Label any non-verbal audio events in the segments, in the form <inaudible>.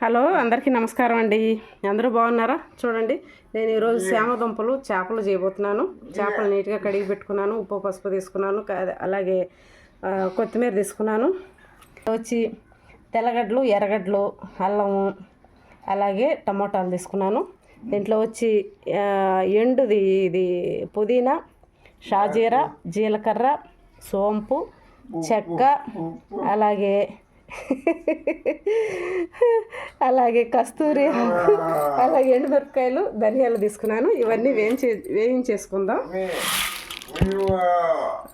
Hello అందరికీ నమస్కారం అండి. అందరూ బాగున్నారా? చూడండి నేను ఈరోజు దుంపలు చేపలు చేయబోతున్నాను. చేపలు నీట్గా కడిగి పెట్టుకున్నాను. ఉప్పు పసుపు తీసుకున్నాను. అలాగే కొత్తిమీర తీసుకున్నాను. వచ్చి తెల్లగడ్డలు ఎర్రగడ్డలు అల్లము అలాగే టమోటాలు తీసుకున్నాను. దీంట్లో వచ్చి ఎండుది ఇది పుదీనా షాజీరా జీలకర్ర సోంపు చెక్క అలాగే <laughs> అలాగే కస్తూరి అలాగే ఎండుమిరపకాయలు ధనియాలు తీసుకున్నాను. ఇవన్నీ వేయించే వేయించేసుకుందాం.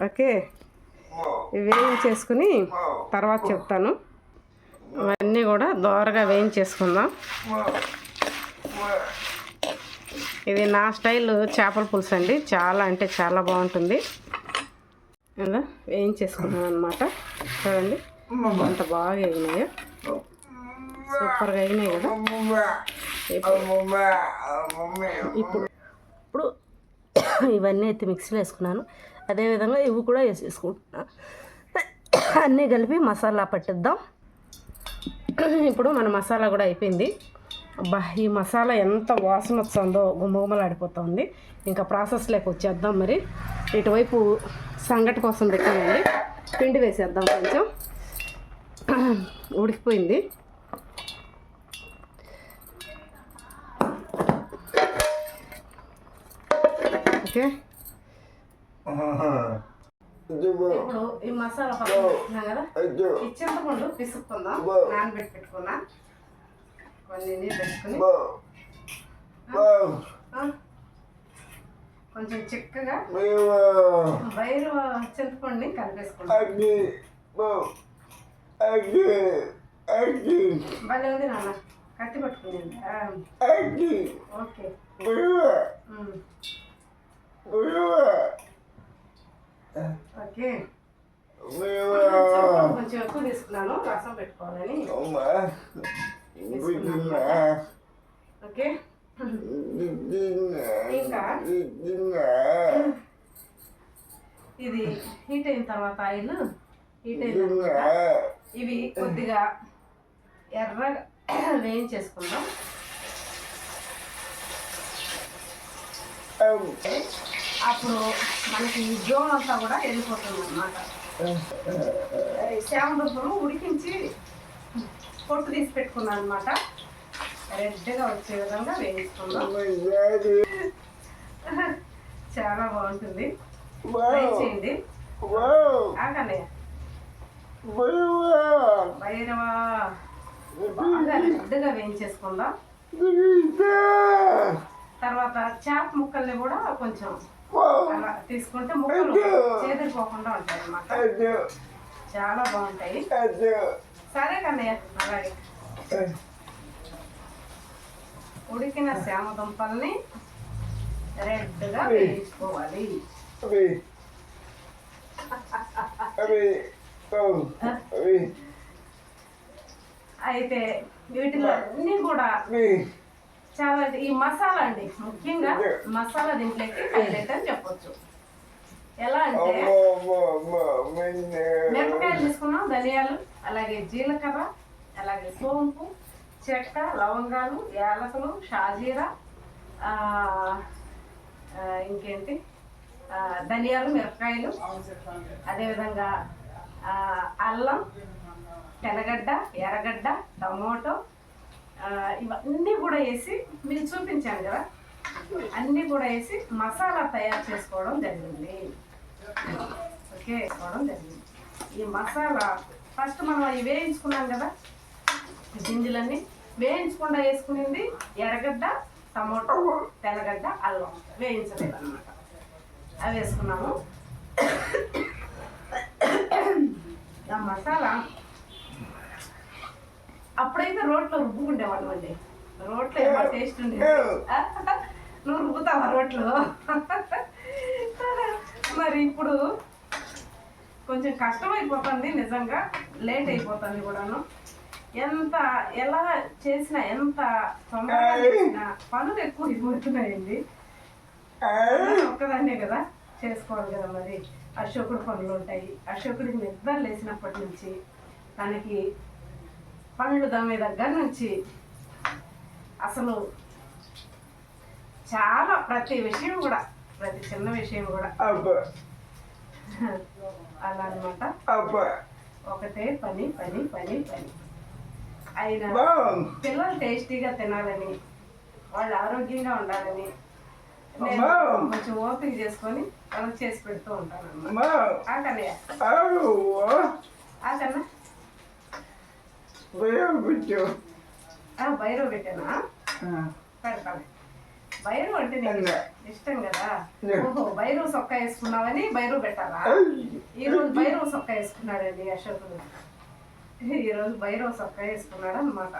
ఓకే. వేయించేసుకుని తర్వాత చెప్తాను. ఇవన్నీ కూడా దోరగా వేయించేసుకుందాం. ఇది నా స్టైల్ చేపల పులుసు అండి. చాలా అంటే చాలా బాగుంటుంది. వేయించేసుకున్నాను అనమాట చూడండి. అంత బాగా అయినాయో సూపర్గా అయినాయి కదా. ఇప్పుడు ఇప్పుడు ఇవన్నీ అయితే మిక్సీలో వేసుకున్నాను. అదేవిధంగా ఇవి కూడా వేసేసుకుంటున్నా అన్నీ కలిపి మసాలా పట్టిద్దాం. ఇప్పుడు మన మసాలా కూడా అయిపోయింది. అబ్బా ఈ మసాలా ఎంత వాసన వస్తుందో గుమ్మగుమ్మలాడిపోతుంది ఇంకా ప్రాసెస్లోకి వచ్చేద్దాం మరి. ఇటువైపు సంగటి కోసం పెట్టామండి పిండి వేసేద్దాం కొంచెం. <clears throat> ఉడికిపోయింది. ఓకే. ఇప్పుడు ఈ మసాలా పక్కన పెట్టుకున్నాం కదా? ఈ చింతపండు పిసుక్కుందాం. నానబెట్టి పెట్టుకున్నా కొన్ని నీళ్ళు పెట్టుకుని కొంచెం చిక్కగా బయలు చింతపండుని కలిపేసుకుంటాం భలే ఉంది నాన్న కత్తి పట్టుకుని ఓకే ఉమ్, ఓకే చింతపండు కొంచెం ఎక్కువ తీసుకున్నాను రసం పెట్టుకోవాలని ఓకే ఇంకా ఇది హీట్ అయిన తర్వాత ఆయిల్ హీట్ అయిన తర్వాత ఇవి కొద్దిగా ఎర్రగా వేయించేసుకుందాం. అప్పుడు మనకి జోన్ అంతా కూడా వెళ్ళిపోతుంది అనమాట శామదుంపలు ఉడికించి పొట్టు తీసి పెట్టుకున్నాను అనమాట రెడ్గా వచ్చే విధంగా వేయించుకుందాం. చాలా బాగుంటుంది. చేయండి ఆగనే భైరవా బాగా వేయించేసుకుందాం. తర్వాత చేప ముక్కల్ని కూడా కొంచెం అలా తీసుకుంటే ముక్కలు చేదిరిపోకుండా ఉంటాయి అన్నమాట చాలా బాగుంటాయి. సరే కన్నయ్య అలాగే. ఉడికిన శ్యామ దుంపల్ని రెడ్గా వేయించుకోవాలి. అయితే వీటిలో అన్ని కూడా చాలా ఈ మసాలా అండి ముఖ్యంగా మసాలా దీంట్లోకి హైలైట్ అని చెప్పొచ్చు. ఎలా అంటే మిరపకాయలు తీసుకున్నాం ధనియాలు అలాగే జీలకర్ర అలాగే సోంపు చెక్క లవంగాలు యాలకులు షాజీరా ఇంకేంటి? ఆ, ధనియాలు మిరపకాయలు అదేవిధంగా అల్లం తెల్లగడ్డ ఎర్రగడ్డ టమోటో ఇవన్నీ కూడా వేసి మీకు చూపించాను కదా. అన్నీ కూడా వేసి మసాలా తయారు చేసుకోవడం జరిగింది. ఓకే వేసుకోవడం జరిగింది. ఈ మసాలా ఫస్ట్ మనం అవి వేయించుకున్నాం కదా. గింజలన్నీ వేయించకుండా వేసుకునింది ఎర్రగడ్డ టమోటో తెల్లగడ్డ అల్లం. వేయించలేదు అనమాట అవి వేసుకున్నాము. ఆ మసాలా. అప్పుడైతే రోట్లో రుబ్బుకుండేవాళ్ళం అండి. రోట్లో ఏమో టేస్ట్ ఉండేది. నువ్వు రుబ్బుతావా రోట్లో? మరి ఇప్పుడు కొంచెం కష్టమైపోతుంది నిజంగా. లేట్ అయిపోతుంది కూడాను. ఎంత ఎలా చేసినా ఎంత తొందరగా చేసినా పనులు ఎక్కువ అయిపోతున్నాయండి. ఒక్కదాన్నే కదా చేసుకోవాలి కదా మరి. అశోకుడు పనులు ఉంటాయి. అశోకుడికి నిద్ర లేచినప్పటి నుంచి తనకి పళ్ళు దమ్మే దగ్గర నుంచి అసలు చాలా ప్రతి విషయం కూడా ప్రతి చిన్న విషయం కూడా అబ్బా. అలా అనమాట అబ్బా. ఒకటే పని పని పని పని. అయినా పిల్లలు టేస్టీగా తినాలని వాళ్ళు ఆరోగ్యంగా ఉండాలని. కొంచెం ఓపిక చేసుకొని వాళ్ళకి చేసి పెడుతూ ఉంటాను ఆకన్నయ్య ఆకన్నా బైరవ్ పెట్టానా? పెడతాను బైరవ్ అంటే నీకు. ఇష్టం కదా. ఓహో బైరవ్ సొక్క వేసుకున్నావని బైరవ్ పెట్టాలా? ఈ రోజు భైరవ సొక్క వేసుకున్నాడండి అశోకుడు ఈ రోజు భైరవ సొక్క వేసుకున్నాడు అనమాట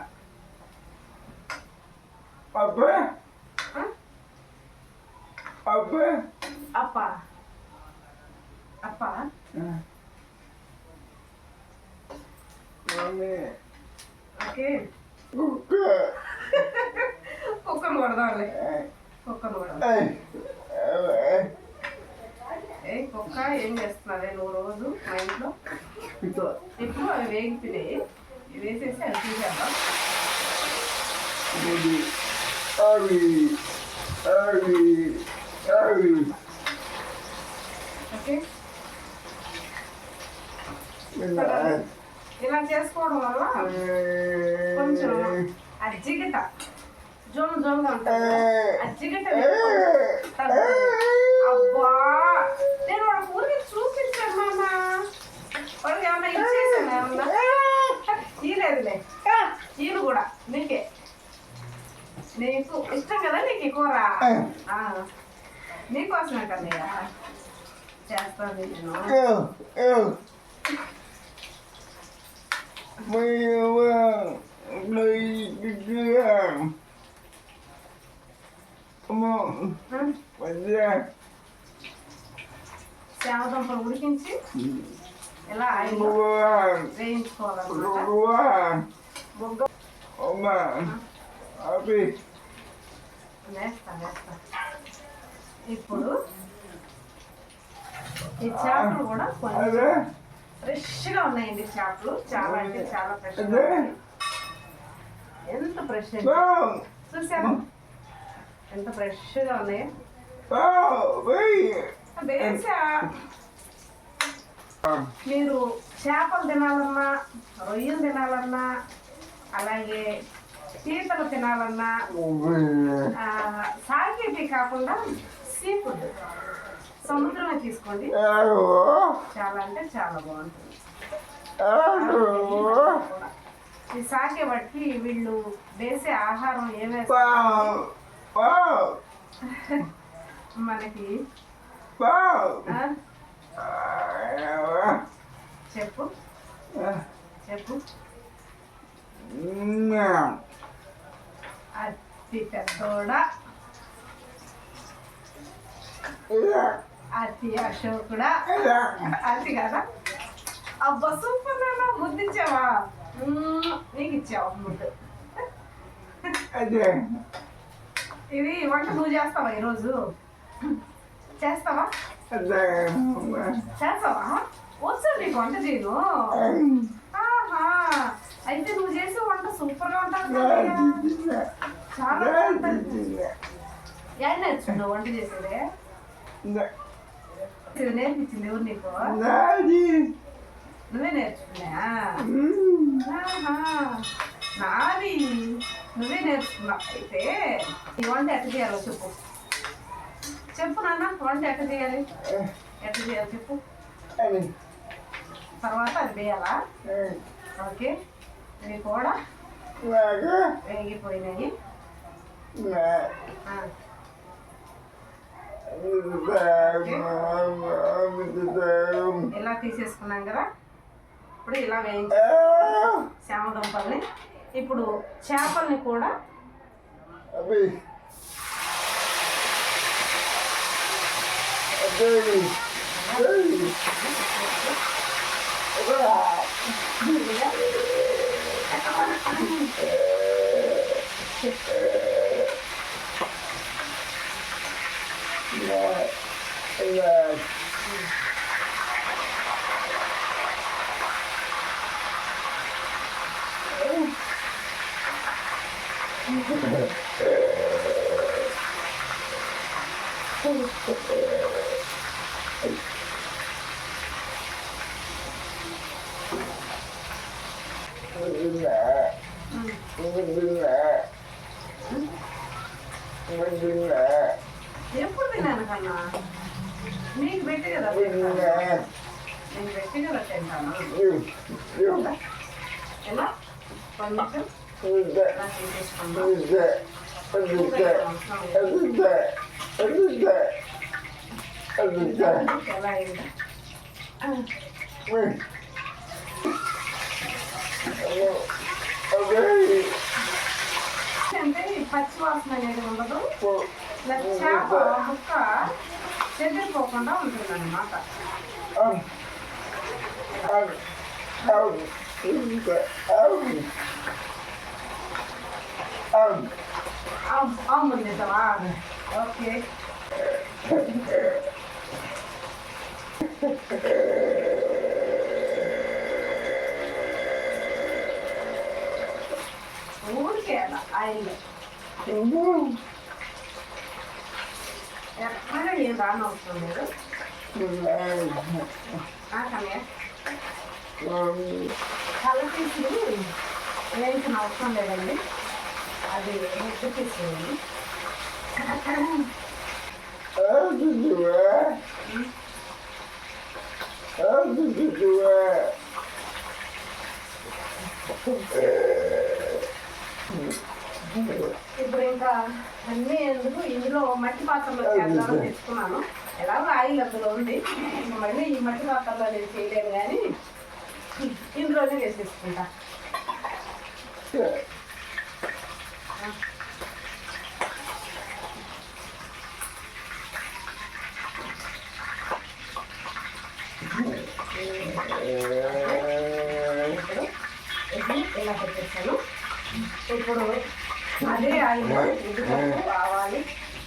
అబ్బా అప్ప అప్ప ఓకే కుక్క కుక్కను కొడదాంలే కుక్కను కొడదాం ఏ కుక్క ఏం చేస్తున్నావే నువ్వు రోజు మా ఇంట్లో ఇప్పుడు అవి వేగిపోయినాయి వేసేసి అవి తీసేద్దాం అవి అవి ఇలా చేసుకోవడం వల్ల కొంచెం ఆ జిగట జోమ్ జోమ్గా ఉంటుంది జిగట అబ్బా! నేను వాడు ఊరికి చూపించాను నాన్న వాడికి ఏమన్నా ఇచ్చేసాను ఏమన్నా? ఈలేదులే ఈలు కూడా. నీకే. నీకు ఇష్టం కదా నీకు కూర? ఆ. నీకోసమే కన్నయ్య చేస్తాను నేను ఆ, శామదుంపలు ఉడికించి ఇలా ఆయిల్లో వేయించుకోవాలన్నమాట బొగ్గ వేస్తా వేస్తా ఇప్పుడు ఈ చేపలు కూడా కొంచెం ఫ్రెష్గా ఉన్నాయండి చేపలు చాలా అంటే చాలా ఫ్రెష్గా ఎంత ఫ్రెష్ చూసాను ఎంత ఫ్రెష్గా ఉన్నాయో. మీరు చేపలు తినాలన్నా రొయ్యలు తినాలన్నా అలాగే పీతలు తినాలన్నా సాగేటి కాకుండా సీ ఫుడ్ సముద్రమే తీసుకోండి చాలా అంటే చాలా బాగుంటుంది. ఈ సాకే బట్టి వీళ్ళు వేసే ఆహారం ఏమేస్తారు? మనకి చెప్పు. చెప్పు. అతి పెద్దోడ. అతి అశోకుడా అతి కదా? అబ్బా సూపర్ నాన్న ముద్దు ఇచ్చావా మ్మ్, నీకు ఇచ్చావా ముద్దు. ఇది వంట నువ్వు చేస్తావా ఈరోజు? చేస్తావా? చేస్తావా? వస్తా నీకు వంట చేయను. ఆహా. అయితే నువ్వు చేసే వంట సూపర్గా ఉంటుంది. చాలా వంట చేసేదే? నేర్పించింది ఎవరు నీకు నువ్వే నేర్చుకున్నా. నాది నువ్వే నేర్చుకున్నావు అయితే ఈ వంట ఎట్ట చేయాలో చెప్పు చెప్పు నాన్న వంట ఎట్ట చేయాలి ఎట్ట చేయాలి చెప్పు తర్వాత అది వేయాలా ఓకే ఇవి కూడా వేగిపోయినాయి ఇలా తీసేసుకున్నాం కదా? ఇప్పుడు ఇలా వేయించి. శామదుంపల్ని ఇప్పుడు చేపల్ని కూడా Thank. Who's that? Who's that? Who's that? Who's that? Who's that? ఎలా అయింది Wait. Okay. అంటే ఈ పచ్చి వాసన అనేది ఉండదు Well, ఇలా చేప ముక్క చెదిరిపోకుండా ఉంటుంది అనమాట Um, andere is al. Oké. Hoor is het eigenlijk? Boe. Ja, maar dan is aan ons van Nee. Ah, ga mee. Ehm. Ga lekker iets doen. Alleen kan nou van de You wear? ఇప్పుడు ఇంకా అన్నీ ఎందుకు? ఇందులో మట్టి పాత్రలో చేద్దామని తెచ్చుకున్నాను ఎలాగో ఆయిల్ అందులో ఉంది? మళ్ళీ ఈ మట్టి పాత్రలో నేను చేయలేను కానీ ఇందులోనే వేసేసుకుంటా. ఇప్పుడు ఇది ఇలా పెట్టేస్తాను ఇప్పుడు అదే ఆయిల్ ఇది కావాలి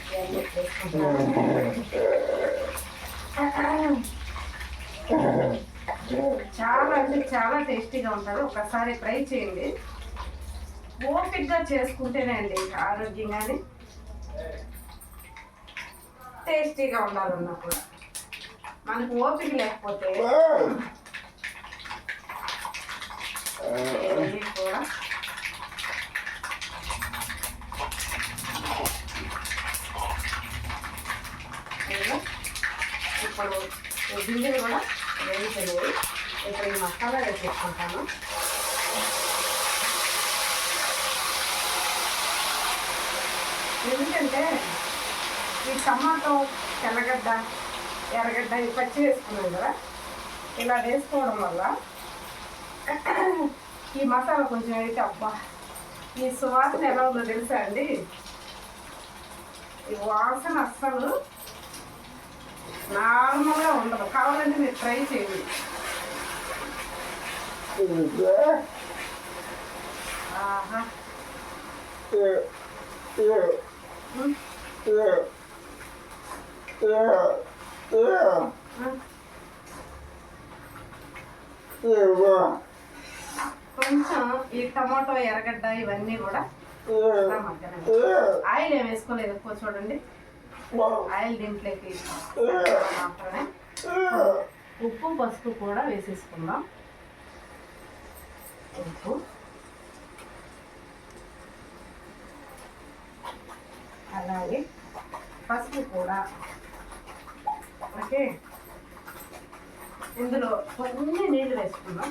ఇవన్నీ వేసుకుంటాను చాలా అంటే చాలా టేస్టీగా ఉంటుంది ఒకసారి ట్రై చేయండి. ఓపిక్గా చేసుకుంటేనే అండి ఆరోగ్యంగానే టేస్టీగా ఉండాలన్నప్పుడు మనకు ఓపిక లేకపోతే ఇవన్నీ కూడా ఇదిగో. ఇప్పుడు గింజలు కూడా వేయించలేదు ఇప్పుడు ఈ మసాలా వేసేసుకుంటాను ఎందుకంటే ఈ టమాటో తెల్లగడ్డ ఎర్రగడ్డ ఇవి పచ్చి వేసుకున్నాం కదా ఇలా వేసుకోవడం వల్ల ఈ మసాలా కొంచెం అయితే అబ్బా ఈ సువాసన ఎలా ఉందో తెలుసా అండి ఈ వాసన అస్సలు నార్మల్గా ఉండదు. కావాలంటే మీరు ట్రై చేయండి. ఆహా. కొంచెం ఈ టమాటో ఎర్రగడ్డ ఇవన్నీ కూడా. ఆయిల్ ఏం వేసుకోలేదు. ఎక్కువ చూడండి ఆయిల్ దీంట్లోకి మాత్రమే ఉప్పు పసుపు కూడా వేసేసుకుందాం. ఉప్పు. అలాగే పసుపు కూడా. ఓకే? ఇందులో కొన్ని నీళ్ళు వేసుకుందాం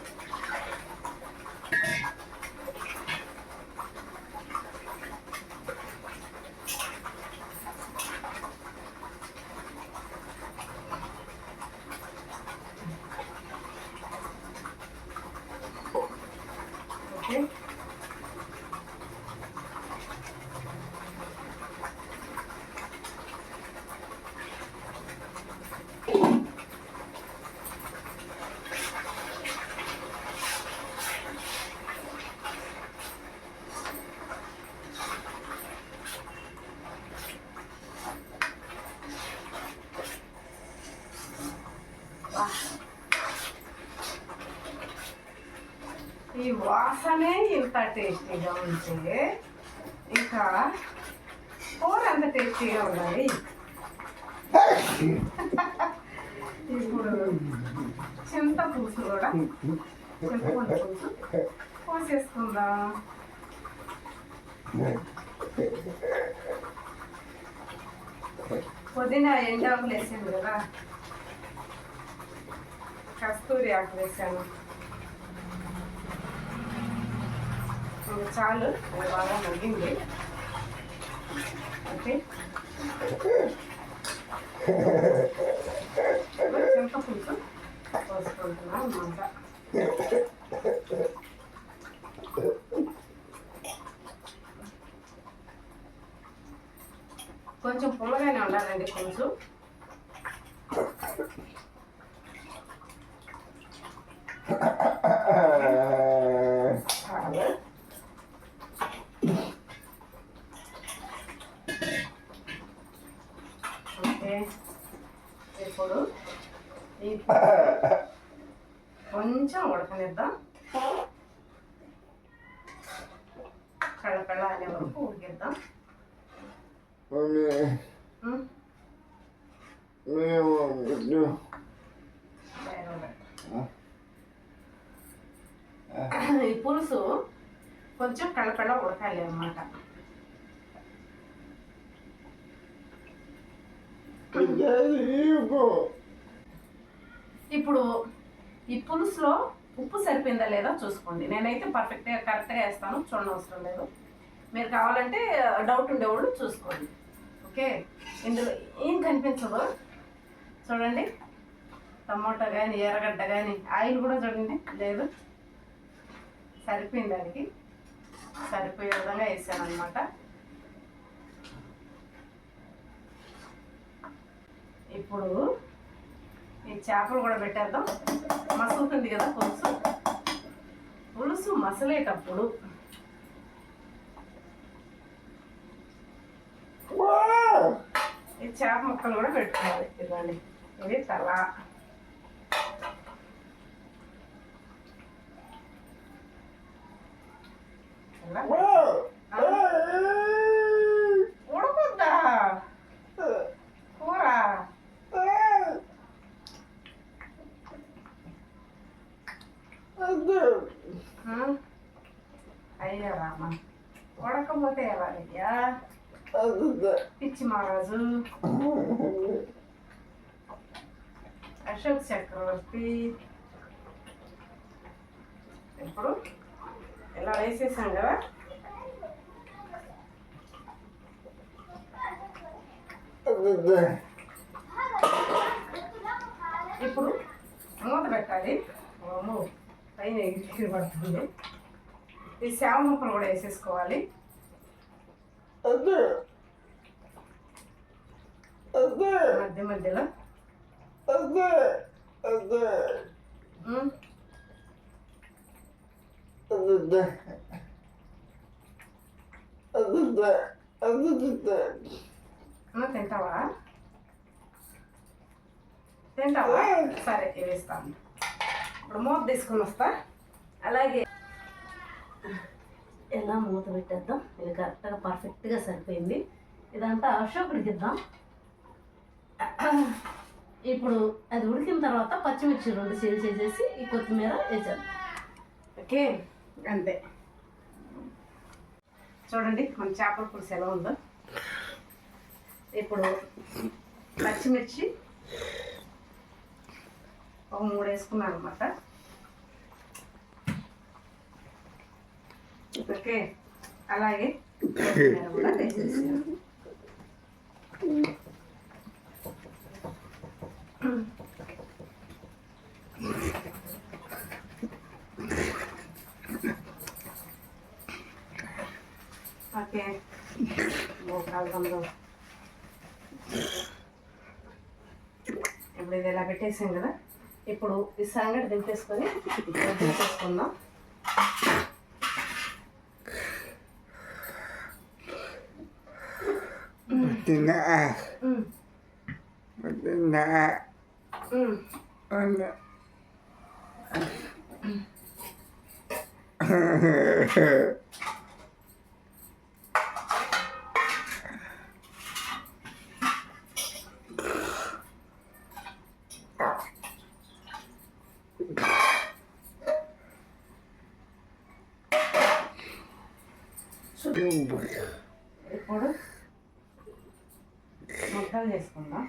ఓకే ఈ వాసనే ఇంత టేస్టీగా ఉంటే ఇంకా కూర ఎంత టేస్టీగా ఉండాలి. ఇప్పుడు చింత పులుసు కూడా. చింతపండు పులుసు. పోసేసుకుందాం పుదీనా ఎండాకులు వేసాను కదా. కస్తూరి ఆకులు వేసాను. చాలు. అది బాగా మగ్గింది. ఓకే. చింత పోసుకుంటున్నాం అన్నమాట కొంచెం పుల్లగానే ఉండాలండి పులుసు చాలు ఓకే ఇప్పుడు ఈ కొంచెం ఉడకనిద్దాం కళ్ళకళ్ళ అనే వరకు ఉడికిద్దాం ఉం? మేము ఈ పులుసు కొంచెం కళ్ళకళ్ళ ఉడకాలి అన్నమాట ఇప్పుడు ఈ పులుసులో ఉప్పు సరిపోయిందా లేదా చూసుకోండి. నేనైతే పర్ఫెక్ట్గా కరెక్ట్గా వేస్తాను. చూడనవసరం అవసరం లేదు. మీరు కావాలంటే డౌట్ ఉండేవాళ్ళు చూసుకోండి. ఓకే? ఇందులో ఏం కనిపించదు? చూడండి. టమోటా కానీ ఎర్రగడ్డ కానీ ఆయిల్ కూడా చూడండి. లేదు. సరిపోయింది దానికి. సరిపోయే విధంగా వేసాను అనమాట ఇప్పుడు ఈ చేపలు కూడా పెట్టేద్దాం. మసులుతుంది కదా పులుసు? పులుసు మసలేటప్పుడు ఈ చేప ముక్కలు కూడా పెట్టుకోవాలి. ఇవ్వండి ఇది తల. ఇలా ఉడకొద్దా కూర ఆ? అయ్యా రామ ఉడకపోతే ఎలాగయ్యా పిచ్చి మహారాజు అశోక్ చక్రవర్తి ఇప్పుడు ఇలా వేసేసాం కదా. ఇప్పుడు మూత పెట్టాలి. అమ్మో, పైన ఎగిరి పడుతుంది. ఈ శామ ముక్కలు కూడా వేసేసుకోవాలి. మధ్య మధ్యలో. ఉమ్, తింటావా? తింటావా? సరే వేస్తాను ఇప్పుడు మూత తీసుకొని వస్తా. అలాగే. ఎలా మూత పెట్టేద్దాం? ఇది కరెక్ట్గా పర్ఫెక్ట్గా సరిపోయింది. ఇదంతా అశోకుడికి ఇద్దాం ఇప్పుడు అది ఉడికిన తర్వాత పచ్చిమిర్చి రెండు సేల్ చేసేసి ఈ కొత్తిమీర వేసాను ఓకే? అంతే. చూడండి మన చేపల పులుసు ఎలా ఉందో. ఇప్పుడు పచ్చిమిర్చి ఒక మూడు వేసుకున్నాను అనమాట ఓకే? అలాగే కూడా వేసేసాను ఓకే. ఇప్పుడు ఇది ఇలా పెట్టేసాం కదా? ఇప్పుడు ఈ సంగటి దింపేసుకొని దింపేసుకుందాం. తిన్నా 응. 안돼. 뭐야? 이거를? 뭐 편리했을 건가?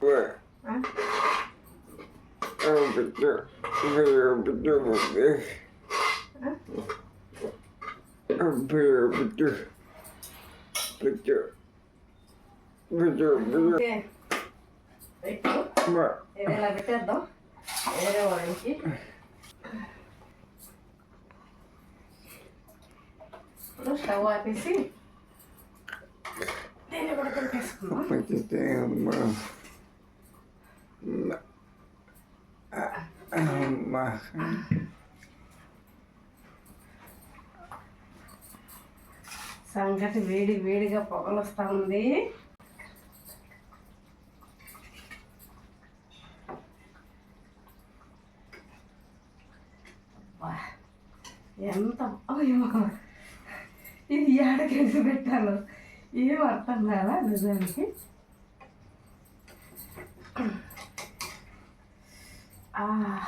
Where? Huh? Oh, but there, there, but there, but there. Huh? Oh, but there, but there, but there, but there, but there. ಬಿಟ್ಟು ಇವೆಲ್ಲ ಬಿಟ್ಟದ್ದು ಬೇರೆ ಒಣಗಿಸಿ ಸ್ಟವ್ ಹಾಕಿಸಿ ತೇನೆ ಬಡ್ಕೊಂಡು సంగటి వేడి వేడిగా పొగలు వస్తూ ఉంది ఎంత అయ్యో, ఇది ఏడకెళ్ళి పెట్టాను ఏం అర్థం కాదా నిజానికి?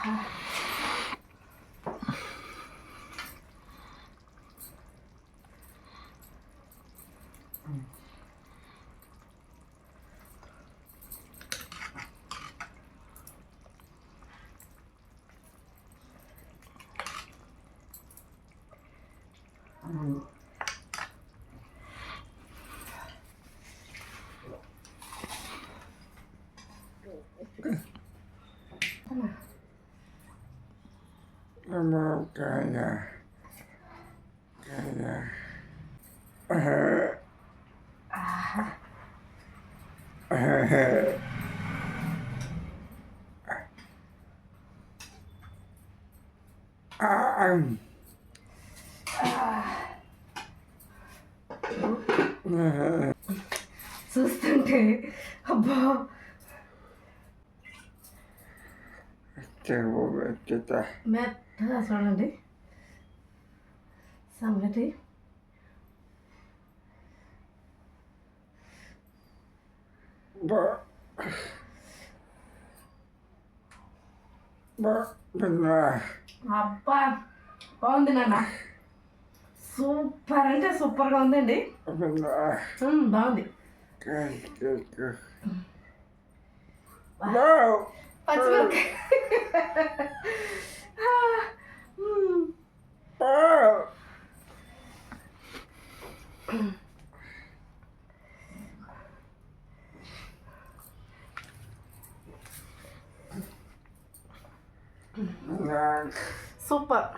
嗯。嗯。嗯。ఆహా చూస్తుంటే అబ్బా మెత్తగా చూడండి. సంగటి అబ్బా బాగుంది నాన్న. సూపర్ అంటే సూపర్గా ఉందండి. బాగుంది. పచ్చిమిరపకాయ. సూపర్